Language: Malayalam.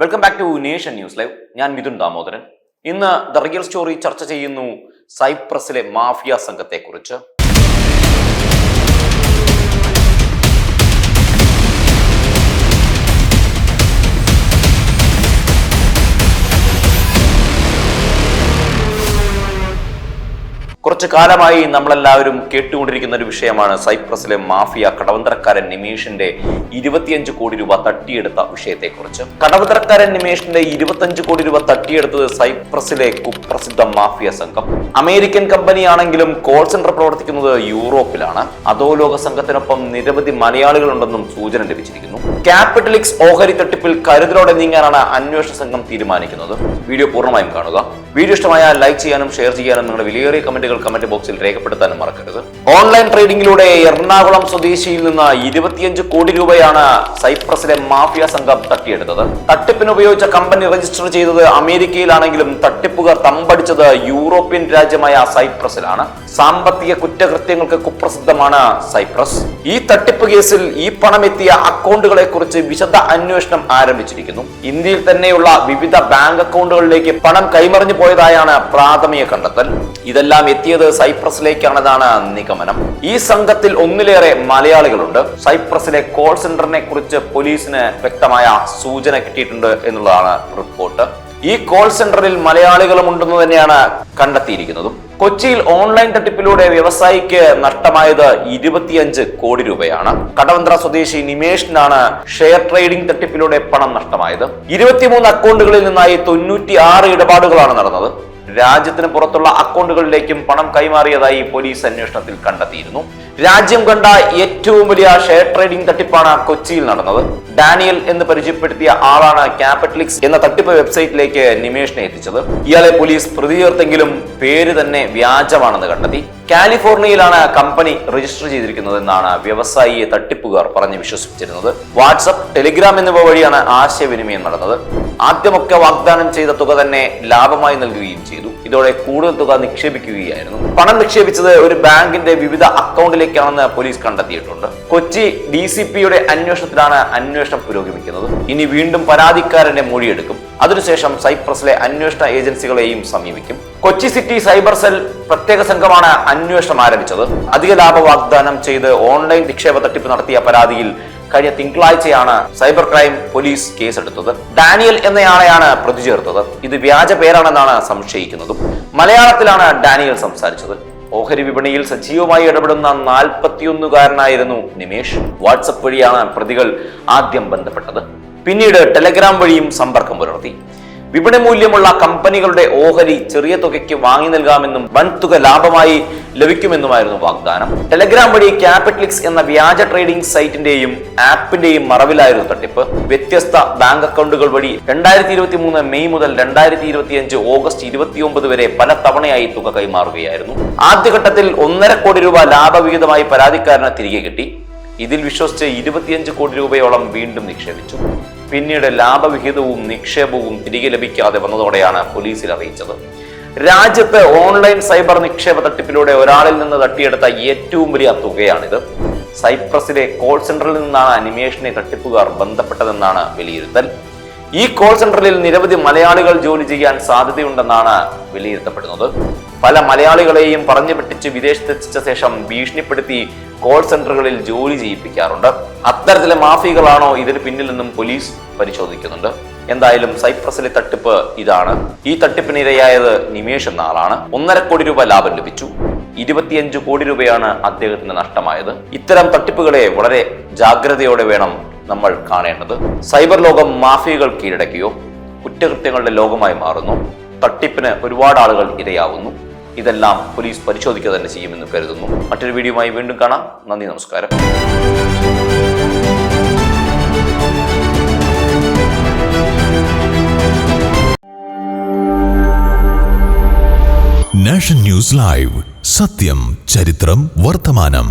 Welcome back to nation news live ഞാൻ മിഥുൻ ദാമോദരൻ. ഇന്ന് ദ റിയൽ സ്റ്റോറി ചർച്ച ചെയ്യുന്നു സൈപ്രസിലെ മാഫിയ സംഘത്തെക്കുറിച്ച്. കുറച്ചു കാലമായി നമ്മളെല്ലാവരും കേട്ടുകൊണ്ടിരിക്കുന്ന ഒരു വിഷയമാണ് സൈപ്രസിലെ മാഫിയ കടവന്തരക്കാരൻ നിമേഷിന്റെ ഇരുപത്തിയഞ്ച് കോടി രൂപ തട്ടിയെടുത്ത വിഷയത്തെക്കുറിച്ച്. കടവന്തരക്കാരൻ നിമേഷിന്റെ ഇരുപത്തിയഞ്ച് കോടി രൂപ തട്ടിയെടുത്തത് സൈപ്രസിലെ കുപ്രസിദ്ധ മാഫിയ സംഘം. അമേരിക്കൻ കമ്പനിയാണെങ്കിലും കോൾ സെന്റർ പ്രവർത്തിക്കുന്നത് യൂറോപ്പിലാണ്. അതോ ലോക സംഘത്തിനൊപ്പം നിരവധി മലയാളികളുണ്ടെന്നും സൂചന ലഭിച്ചിരിക്കുന്നു. ക്യാപിറ്റലിക്സ് ഓഹരി തട്ടിപ്പിൽ കരുതലോടെ നീങ്ങാനാണ് അന്വേഷണ സംഘം തീരുമാനിക്കുന്നത്. വീഡിയോ പൂർണമായും കാണുക. വീഡിയോ ഇഷ്ടമായ ലൈക്ക് ചെയ്യാനും ഷെയർ ചെയ്യാനും നിങ്ങളുടെ വിലയേറിയ കമന്റുകൾ കമന്റ് ബോക്സിൽ രേഖപ്പെടുത്താനും മറക്കരുത്. ഓൺലൈൻ ട്രേഡിംഗിലൂടെ എറണാകുളം സ്വദേശിയിൽ നിന്ന് ഇരുപത്തിയഞ്ച് കോടി രൂപയാണ് സൈപ്രസിലെ മാഫിയ സംഘം തട്ടിയെടുത്തത്. തട്ടിപ്പിന് ഉപയോഗിച്ച കമ്പനി രജിസ്റ്റർ ചെയ്തത് അമേരിക്കയിലാണെങ്കിലും തട്ടിപ്പുകാർ തമ്പടിച്ചത് യൂറോപ്യൻ രാജ്യമായ സൈപ്രസിലാണ്. സാമ്പത്തിക കുറ്റകൃത്യങ്ങൾക്ക് കുപ്രസിദ്ധമാണ് സൈപ്രസ്. ഈ തട്ടിപ്പ് കേസിൽ ഈ പണം എത്തിയ അക്കൗണ്ടുകളെ കുറിച്ച് വിശദ അന്വേഷണം ആരംഭിച്ചിരിക്കുന്നു. ഇന്ത്യയിൽ തന്നെയുള്ള വിവിധ ബാങ്ക് അക്കൗണ്ടുകളിലേക്ക് പണം കൈമറിഞ്ഞു പോയതായാണ് പ്രാഥമിക കണ്ടെത്തൽ. ഇതെല്ലാം എത്തിയത് സൈപ്രസിലേക്കാണെന്നാണ് നിഗമനം. ഈ സംഘത്തിൽ ഒന്നിലേറെ മലയാളികളുണ്ട്. സൈപ്രസിലെ കോൾ സെന്ററിനെ കുറിച്ച് പോലീസിന് വ്യക്തമായ സൂചന കിട്ടിയിട്ടുണ്ട് എന്നുള്ളതാണ് റിപ്പോർട്ട്. ഈ കോൾ സെന്ററിൽ മലയാളികളും ഉണ്ടെന്ന് തന്നെയാണ് കണ്ടെത്തിയിരിക്കുന്നതും. കൊച്ചിയിൽ ഓൺലൈൻ തട്ടിപ്പിലൂടെ വ്യവസായിക്ക് നഷ്ടമായത് ഇരുപത്തിയഞ്ച് കോടി രൂപയാണ്. കടവന്ത്ര സ്വദേശി നിമേഷിനാണ് ഷെയർ ട്രേഡിംഗ് തട്ടിപ്പിലൂടെ പണം നഷ്ടമായത്. ഇരുപത്തിമൂന്ന് അക്കൗണ്ടുകളിൽ നിന്നായി തൊണ്ണൂറ്റി ഇടപാടുകളാണ് നടന്നത്. രാജ്യത്തിന് പുറത്തുള്ള അക്കൗണ്ടുകളിലേക്കും പണം കൈമാറിയതായി പോലീസ് അന്വേഷണത്തിൽ കണ്ടെത്തിയിരുന്നു. രാജ്യം കണ്ട ഏറ്റവും വലിയ ഷെയർ ട്രേഡിംഗ് തട്ടിപ്പാണ് കൊച്ചിയിൽ നടന്നത്. ഡാനിയൽ എന്ന് പരിചയപ്പെടുത്തിയ ആളാണ് ക്യാപിറ്റലിക്സ് എന്ന തട്ടിപ്പ് വെബ്സൈറ്റിലേക്ക് നിമേഷിനെ എത്തിച്ചത്. ഇയാളെ പോലീസ് പ്രതി ചേർത്തെങ്കിലും പേര് തന്നെ വ്യാജമാണെന്ന് കണ്ടെത്തി. കാലിഫോർണിയയിലാണ് കമ്പനി രജിസ്റ്റർ ചെയ്തിരിക്കുന്നത് എന്നാണ് വ്യവസായിയെ തട്ടിപ്പുകാർ പറഞ്ഞ് വിശ്വസിപ്പിച്ചിരുന്നത്. വാട്സപ്പ് ടെലിഗ്രാം എന്നിവ വഴിയാണ് ആശയവിനിമയം നടന്നത്. ആദ്യമൊക്കെ വാഗ്ദാനം ചെയ്ത തുക തന്നെ ലാഭമായി നൽകുകയും ചെയ്തു. ഇതോടെ കൂടുതൽ തുക നിക്ഷേപിക്കുകയായിരുന്നു. പണം നിക്ഷേപിച്ചത് ഒരു ബാങ്കിന്റെ വിവിധ അക്കൗണ്ടിലേക്കാണെന്ന് പോലീസ് കണ്ടെത്തിയിട്ടുണ്ട്. കൊച്ചി ഡി സി പിയുടെ അന്വേഷണത്തിലാണ് അന്വേഷണം പുരോഗമിക്കുന്നത്. ഇനി വീണ്ടും പരാതിക്കാരന്റെ മൊഴിയെടുക്കും. അതിനുശേഷം സൈപ്രസിലെ അന്വേഷണ ഏജൻസികളെയും സമീപിക്കും. കൊച്ചി സിറ്റി സൈബർ സെൽ പ്രത്യേക സംഘമാണ് അന്വേഷണം ആരംഭിച്ചത്. അധിക ലാഭ വാഗ്ദാനം ചെയ്ത് ഓൺലൈൻ നിക്ഷേപ തട്ടിപ്പ് നടത്തിയ പരാതിയിൽ കഴിഞ്ഞ തിങ്കളാഴ്ചയാണ് സൈബർ ക്രൈം പോലീസ് കേസെടുത്തത്. ഡാനിയൽ എന്നയാളെയാണ് പ്രതി ചേർത്തത് ഇത് വ്യാജ പേരാണെന്നാണ് സംശയിക്കുന്നതും. മലയാളത്തിലാണ് ഡാനിയൽ സംസാരിച്ചത്. ഓഹരി വിപണിയിൽ സജീവമായി ഇടപെടുന്ന നാൽപ്പത്തിയൊന്നുകാരനായിരുന്നു നിമേഷ്. വാട്സപ്പ് വഴിയാണ് പ്രതികൾ ആദ്യം ബന്ധപ്പെട്ടത്. പിന്നീട് ടെലഗ്രാം വഴിയും സമ്പർക്കം പുലർത്തി. വിപണി മൂല്യമുള്ള കമ്പനികളുടെ ഓഹരി ചെറിയ തുകയ്ക്ക് വാങ്ങി നൽകാമെന്നും വൻതുക ലാഭമായി ലഭിക്കുമെന്നുമായിരുന്നു വാഗ്ദാനം. ടെലഗ്രാം വഴി ക്യാപിറ്റലിക്സ് എന്ന വ്യാജ ട്രേഡിംഗ് സൈറ്റിന്റെയും ആപ്പിന്റെയും മറവിലായിരുന്നു തട്ടിപ്പ്. വ്യത്യസ്ത ബാങ്ക് അക്കൗണ്ടുകൾ വഴി രണ്ടായിരത്തി ഇരുപത്തി മൂന്ന് മെയ് മുതൽ രണ്ടായിരത്തി ഇരുപത്തിയഞ്ച് ഓഗസ്റ്റ് ഇരുപത്തിയൊമ്പത് വരെ പല തവണയായി തുക കൈമാറുകയായിരുന്നു. ആദ്യഘട്ടത്തിൽ ഒന്നര കോടി രൂപ ലാഭവിഹിതമായി പരാതിക്കാരന് തിരികെ കിട്ടി. ഇതിൽ വിശ്വസിച്ച് ഇരുപത്തിയഞ്ച് കോടി രൂപയോളം വീണ്ടും നിക്ഷേപിച്ചു. പിന്നീട് ലാഭവിഹിതവും നിക്ഷേപവും തിരികെ ലഭിക്കാതെ വന്നതോടെയാണ് പോലീസിൽ അറിയിച്ചത്. രാജ്യത്ത് ഓൺലൈൻ സൈബർ നിക്ഷേപ തട്ടിപ്പിലൂടെ ഒരാളിൽ നിന്ന് തട്ടിയെടുത്ത ഏറ്റവും വലിയ തുകയാണിത്. സൈപ്രസിലെ കോൾ സെന്ററിൽ നിന്നാണ് അനിമേഷനെ തട്ടിപ്പുകാർ ബന്ധപ്പെട്ടതെന്നാണ് വിലയിരുത്തൽ. ഈ കോൾ സെന്ററിൽ നിരവധി മലയാളികൾ ജോലി ചെയ്യാൻ സാധ്യതയുണ്ടെന്നാണ് വിലയിരുത്തപ്പെടുന്നത്. പല മലയാളികളെയും പറഞ്ഞു വെട്ടിച്ച് വിദേശത്തെത്തിച്ച ശേഷം ഭീഷണിപ്പെടുത്തി കോൾ സെന്ററുകളിൽ ജോലി ചെയ്യിപ്പിക്കാറുണ്ട്. അത്തരത്തിലെ മാഫിയകളാണോ ഇതിന് പിന്നിൽ നിന്നും പോലീസ് പരിശോധിക്കുന്നുണ്ട്. എന്തായാലും സൈപ്രസിലെ തട്ടിപ്പ് ഇതാണ്. ഈ തട്ടിപ്പിനിരയായത് നിമേഷ് എന്ന ആളാണ് ഒന്നര കോടി രൂപ ലാഭം ലഭിച്ചു. ഇരുപത്തിയഞ്ച് കോടി രൂപയാണ് അദ്ദേഹത്തിന് നഷ്ടമായത്. ഇത്തരം തട്ടിപ്പുകളെ വളരെ ജാഗ്രതയോടെ വേണം നമ്മൾ കാണേണ്ടത്. സൈബർ ലോകം മാഫിയകൾ കീഴടക്കിയോ? കുറ്റകൃത്യങ്ങളുടെ ലോകമായി മാറുന്നു. തട്ടിപ്പിന് ഒരുപാട് ആളുകൾ ഇരയാവുന്നു. ഇതെല്ലാം പോലീസ് പരിശോധിക്കുക തന്നെ ചെയ്യുമെന്ന് കരുതുന്നു. മറ്റൊരു വീഡിയോയുമായി വീണ്ടും കാണാം. നന്ദി നമസ്കാരം. Nation news live. സത്യം ചരിത്രം വർത്തമാനം.